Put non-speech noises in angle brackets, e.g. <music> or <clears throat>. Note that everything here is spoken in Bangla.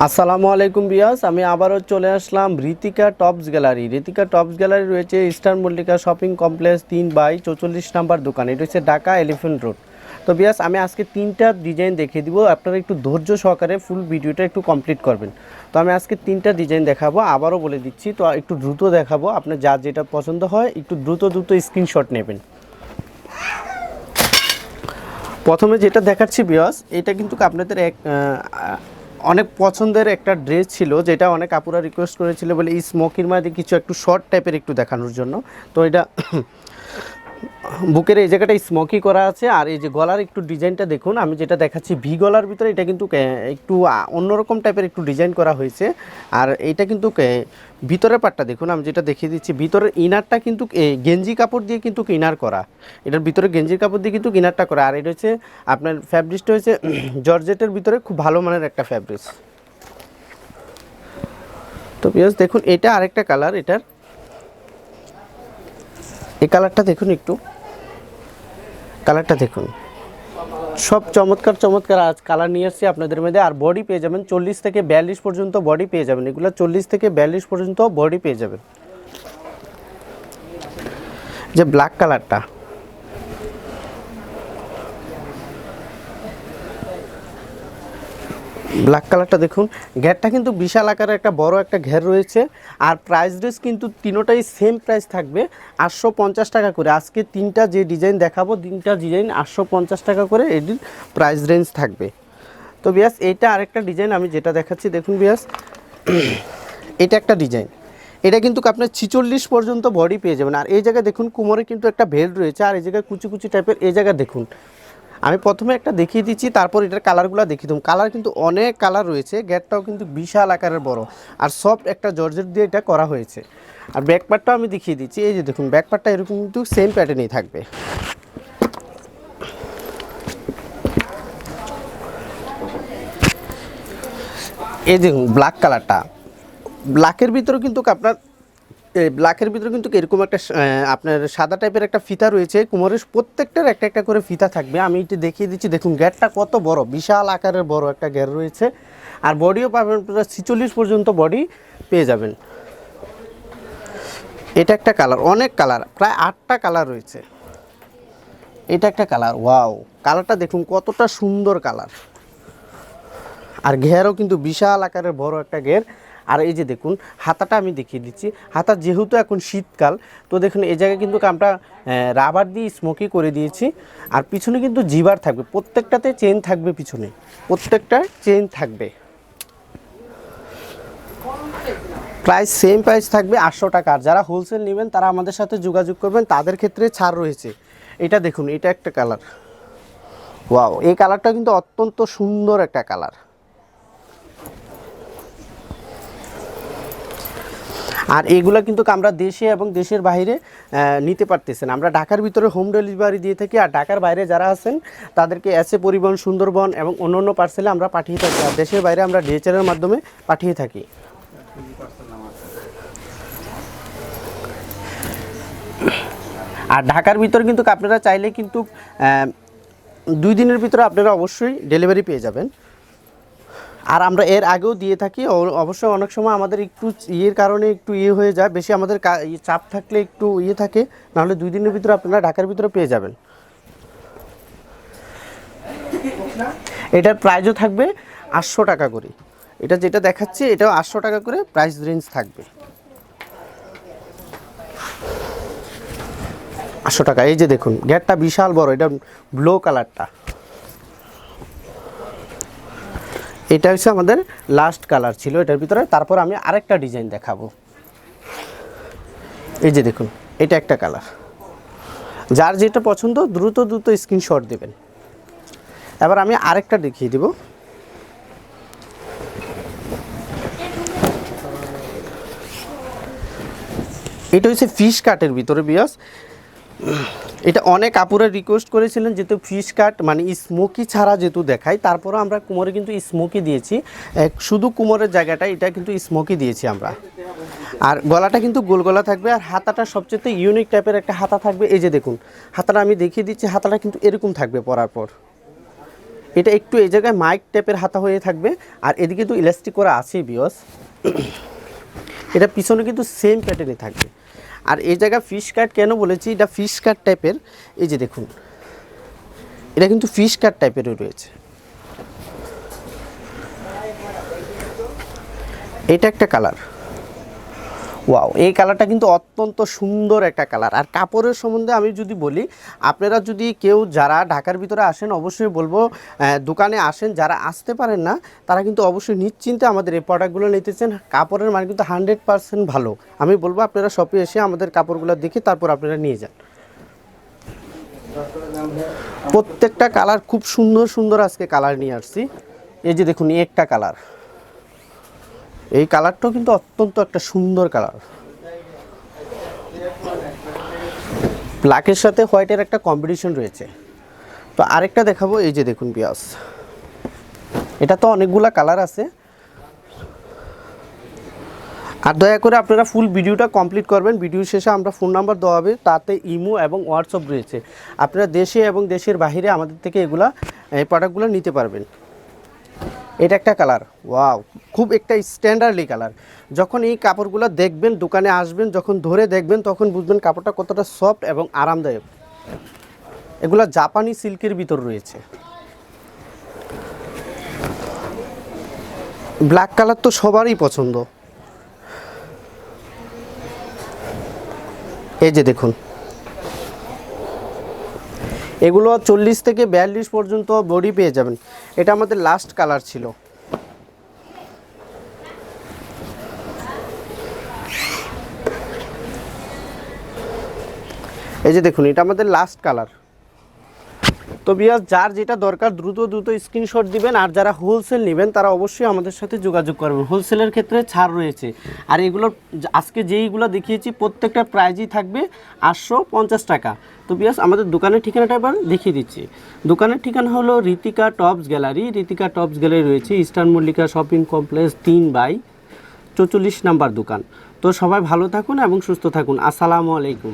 আসসালামু আলাইকুম বিয়াস, আমি আবারও চলে আসলাম Ritika tops gallery. Ritika tops gallery রয়েছে ইস্টার্ন মল্লিকা শপিং কমপ্লেক্স তিন বাই চৌচল্লিশ নাম্বার দোকান। এটা হচ্ছে ঢাকা এলিফেন্ট রোড। তো বিয়াস, আমি আজকে তিনটা ডিজাইন দেখিয়ে দিব। আপনারা একটু ধৈর্য সহকারে ফুল ভিডিওটা একটু কমপ্লিট করবেন। তো আমি আজকে তিনটা ডিজাইন দেখাবো, আবারও বলে দিচ্ছি। তো একটু দ্রুত দেখাবো, আপনার যার যেটা পছন্দ হয়, একটু দ্রুত দ্রুত স্ক্রিনশট নেবেন। প্রথমে যেটা দেখাচ্ছি বিয়স, এটা কিন্তু আপনাদের এক অনেক পছন্দের একটা ড্রেস ছিল, যেটা অনেক আপুরা রিকোয়েস্ট করেছিল বলে এই স্মোকির মাঝে কিছু একটু শর্ট টাইপের একটু দেখানোর জন্য। তো এটা বুকের এই জায়গাটা স্মোকি করা আছে, আর এই যে গলার একটু ডিজাইনটা দেখুন, আমি যেটা দেখাচ্ছি ভি গলার ভিতরে, এটা কিন্তু একটু অন্যরকম টাইপের একটু ডিজাইন করা হয়েছে। আর এইটা কিন্তু ভিতরের পাটটা দেখুন, আমি যেটা দেখিয়ে দিচ্ছি, ভিতরের ইনারটা কিন্তু গেঞ্জি কাপড় দিয়ে কিন্তু ইনার করা। এটার ভিতরে গেঞ্জির কাপড় দিয়ে কিন্তু ইনারটা করা। আর এটা হচ্ছে, আপনার ফ্যাব্রিক্সটা হচ্ছে জর্জেটের ভিতরে খুব ভালো মানের একটা ফ্যাব্রিক্স তো পিয়াস দেখুন, এটা আরেকটা কালার এটার এই কালারটা দেখুন একটু। কালারটা দেখুন। সব চমৎকার চমৎকার আজ কালার নিয়ে এসেছি আপনাদের মধ্যে। আর বডি পেয়ে যাবেন চল্লিশ থেকে বিয়াল্লিশ পর্যন্ত বডি পেয়ে যাবেন। এগুলো চল্লিশ থেকে বিয়াল্লিশ পর্যন্ত বডি পেয়ে যাবেন। যে ব্ল্যাক কালারটা। ব্ল্যাক কালারটা দেখুন। ঘেরটা কিন্তু বিশাল আকারের একটা বড় একটা ঘের রয়েছে। আর প্রাইস রেস কিন্তু তিনোটাই সেম প্রাইস থাকবে, আটশো পঞ্চাশ টাকা করে। আজকে তিনটা যে ডিজাইন দেখাবো, তিনটা ডিজাইন আটশো পঞ্চাশ টাকা করে এটির প্রাইস রেঞ্জ থাকবে। তো বিয়াস, এইটা আরেকটা ডিজাইন আমি যেটা দেখাচ্ছি, দেখুন বিয়াস। <clears throat> এটা একটা ডিজাইন এটা কিন্তু আপনার ছিচল্লিশ পর্যন্ত বডি পেয়ে যাবেন। আর এই জায়গায় দেখুন, কোমরে কিন্তু একটা বেল্ট রয়েছে। আর এই জায়গায় কুচি কুচি টাইপের এই জায়গায় দেখুন। আমি প্রথমে একটা দেখিয়ে দিচ্ছি, তারপর এটার কালারগুলো দেখিয়ে দিলাম কালার কিন্তু অনেক কালার রয়েছে গ্যাটটাও কিন্তু বিশাল আকারের বড়। আর সফট একটা জর্জেট দিয়ে এটা করা হয়েছে। আর ব্যাক পার্টটাও আমি দেখিয়ে দিচ্ছি, এই যে দেখুন ব্যাক পার্টটা এরকম কিন্তু সেম প্যাটার্নেই থাকবে। এই দেখুন ব্ল্যাক কালারটা ব্ল্যাকের ভিতরে কিন্তু আপনার ব্ল্যাকের ভিতরে কিন্তু এরকম একটা আপনার সাদা টাইপের একটা ফিতা রয়েছে, কুমোরের প্রত্যেকটার একটা একটা করে ফিতা থাকবে। আমি এটি দেখিয়ে দিচ্ছি, দেখুন গ্যারটা কত বড়, বিশাল আকারের বড় একটা গ্যার রয়েছে। আর বডিও পাবেন প্রায় ছিচল্লিশ পর্যন্ত বডি পেয়ে যাবেন। এটা একটা কালার অনেক কালার প্রায় আটটা কালার রয়েছে। এটা একটা কালার ওয়াও কালারটা দেখুন কতটা সুন্দর কালার আর ঘেরও কিন্তু বিশাল আকারের বড় একটা ঘের। আর এই যে দেখুন, হাতাটা আমি দেখিয়ে দিচ্ছি। হাতা যেহেতু এখন শীতকাল, তো দেখুন এই জায়গায় কিন্তু আমরা রাবার দিয়ে স্মোকি করে দিয়েছি। আর পিছনে কিন্তু জিবার থাকবে, প্রত্যেকটাতে চেন থাকবে পিছনে, প্রত্যেকটা চেন থাকবে। প্রাইস সেম প্রাইস থাকবে আটশো টাকা। আর যারা হোলসেল নেবেন, তারা আমাদের সাথে যোগাযোগ করবেন, তাদের ক্ষেত্রে ছাড় রয়েছে। এটা দেখুন, এটা একটা কালার ওয়াও এই কালারটা কিন্তু অত্যন্ত সুন্দর একটা কালার আর এগুলো কিন্তু আমরা দেশে এবং দেশের বাইরে নিতে পারতেছেন আমরা ঢাকার ভিতরে হোম ডেলিভারি দিয়ে থাকি আর ঢাকার বাইরে যারা আছেন, তাদেরকে এসে পরিবহন, সুন্দরবন এবং অন্য অন্য পার্সেলে আমরা পাঠিয়ে থাকি আর দেশের বাইরে আমরা ডিএচএলের মাধ্যমে পাঠিয়ে থাকি। আর ঢাকার ভিতরে কিন্তু আপনারা চাইলে কিন্তু দুই দিনের ভিতরে আপনারা অবশ্যই ডেলিভারি পেয়ে যাবেন। আর আমরা এর আগেও দিয়ে থাকি, অ- অবশ্যই অনেক সময় আমাদের একটু ইয়ের কারণে একটু ইয়ে হয়ে যায়, বেশি আমাদের ইয়ে চাপ থাকলে একটু ইয়ে থাকে, নাহলে দুই দিনের ভিতরে আপনারা ঢাকার ভিতরে পেয়ে যাবেন। এটার প্রাইসও থাকবে আটশো টাকা করে। এটা যেটা দেখাচ্ছি, এটাও আটশো টাকা করে প্রাইস রেঞ্জ থাকবে। আটশো টাকা, এই যে দেখুন গ্যাটটা বিশাল বড়, এটা ব্লু কালারটা এটা হচ্ছে আমাদের লাস্ট কালার ছিল এটার ভিতরে। তারপর আমি আরেকটা ডিজাইন দেখাবো। এই যে দেখুন, এটা একটা কালার যার যেটা পছন্দ, দ্রুত দ্রুত স্ক্রিনশট দেবেন। এবার আমি আরেকটা দেখিয়ে দেব। এটা হচ্ছে ফিশ কাটের ভিতরে বিয়াস এটা অনেক আপুরা রিকোয়েস্ট করেছিলেন যেহেতু ফিশ কাট মানে স্মোকি ছাড়া যেহেতু দেখাই তারপরও আমরা কুমোরে কিন্তু স্মোকি দিয়েছি। শুধু কুমোরের জায়গাটা এটা কিন্তু স্মোকি দিয়েছি আমরা। আর গলাটা কিন্তু গোল গলা থাকবে, আর হাতাটা সবচেয়ে ইউনিক টাইপের একটা হাতা থাকবে। এই যে দেখুন, হাতাটা আমি দেখিয়ে দিচ্ছি, হাতাটা কিন্তু এরকম থাকবে পরার পর। এটা একটু এই জায়গায় মাইক টাইপের হাতা হয়ে থাকবে, আর এদিকে তো ইলাস্টিক করা আছে বিয়স এটা পিছনে কিন্তু সেম প্যাটার্নে থাকবে। আর এই জায়গা ফিশ কাট কেন বলেছি? এটা ফিশ কাট টাইপের এই যে দেখুন, এটা কিন্তু ফিশ কাট টাইপেরও রয়েছে। এটা একটা কালার ওয়াও এই কালারটা কিন্তু অত্যন্ত সুন্দর একটা কালার আর কাপড়ের সম্বন্ধে আমি যদি বলি, আপনারা যদি কেউ যারা ঢাকার ভিতরে আসেন, অবশ্যই বলব দোকানে আসেন, যারা আসতে পারেন না, তারা কিন্তু অবশ্যই নিশ্চিন্তে আমাদের এই প্রোডাক্টগুলো নিতেছেন। কাপড়ের মান কিন্তু হান্ড্রেড পার্সেন্ট ভালো। আমি বলব, আপনারা শপে এসে আমাদের কাপড়গুলো দেখে তারপর আপনারা নিয়ে যান। প্রত্যেকটা কালার খুব সুন্দর সুন্দর আজকে কালার নিয়ে আসছি। এই যে দেখুন একটা কালার এই কালারটাও কিন্তু অত্যন্ত একটা সুন্দর কালার। ব্ল্যাকের সাথে হোয়াইটের একটা কম্বিনেশন রয়েছে। তো আরেকটা দেখাবো, এই যে দেখুন পিয়াস এটা তো অনেকগুলা কালার আছে। আর দয়া করে আপনারা ফুল ভিডিওটা কমপ্লিট করবেন। ভিডিও শেষে আমরা ফোন নাম্বার দেওয়া হবে, তাতে ইমো এবং হোয়াটসঅ্যাপ রয়েছে। আপনারা দেশে এবং দেশের বাইরে আমাদের থেকে এগুলা, এই প্রোডাক্টগুলো নিতে পারবেন। এটা একটা কালার ওয়াও খুব একটা স্ট্যান্ডার্ডলি কালার যখন এই কাপড়গুলো দেখবেন, দোকানে আসবেন, যখন ধরে দেখবেন, তখন বুঝবেন কাপড়টা কতটা সফট এবং আরামদায়ক। এগুলো জাপানি সিল্কের ভিতর রয়েছে। ব্ল্যাক কালার তো সবারই পছন্দ। এই যে দেখুন। এগুলো চল্লিশ থেকে বিয়াল্লিশ পর্যন্ত বডি পেয়ে যাবেন। এটা আমাদের লাস্ট কালার ছিল। এই যে দেখুন এটা আমাদের লাস্ট কালার তো বিয়াস, যার যেটা দরকার, দ্রুত দ্রুত স্ক্রিনশট দিবেন। আর যারা হোলসেল নেবেন, তারা অবশ্যই আমাদের সাথে যোগাযোগ করবেন। হোলসেলের ক্ষেত্রে ছাড় রয়েছে। আর এগুলোর আজকে যেইগুলো দেখিয়েছি, প্রত্যেকটা প্রাইজই থাকবে আটশো পঞ্চাশ টাকা। তো বিয়াস, আমাদের দোকানের ঠিকানাটা এবার দেখিয়ে দিচ্ছি। দোকানের ঠিকানা হলো Ritika tops gallery. Ritika tops gallery রয়েছে ইস্টার্ন মল্লিকা শপিং কমপ্লেক্স তিন বাই চৌচল্লিশ নাম্বার দোকান। তো সবাই ভালো থাকুন এবং সুস্থ থাকুন। আসসালামু আলাইকুম।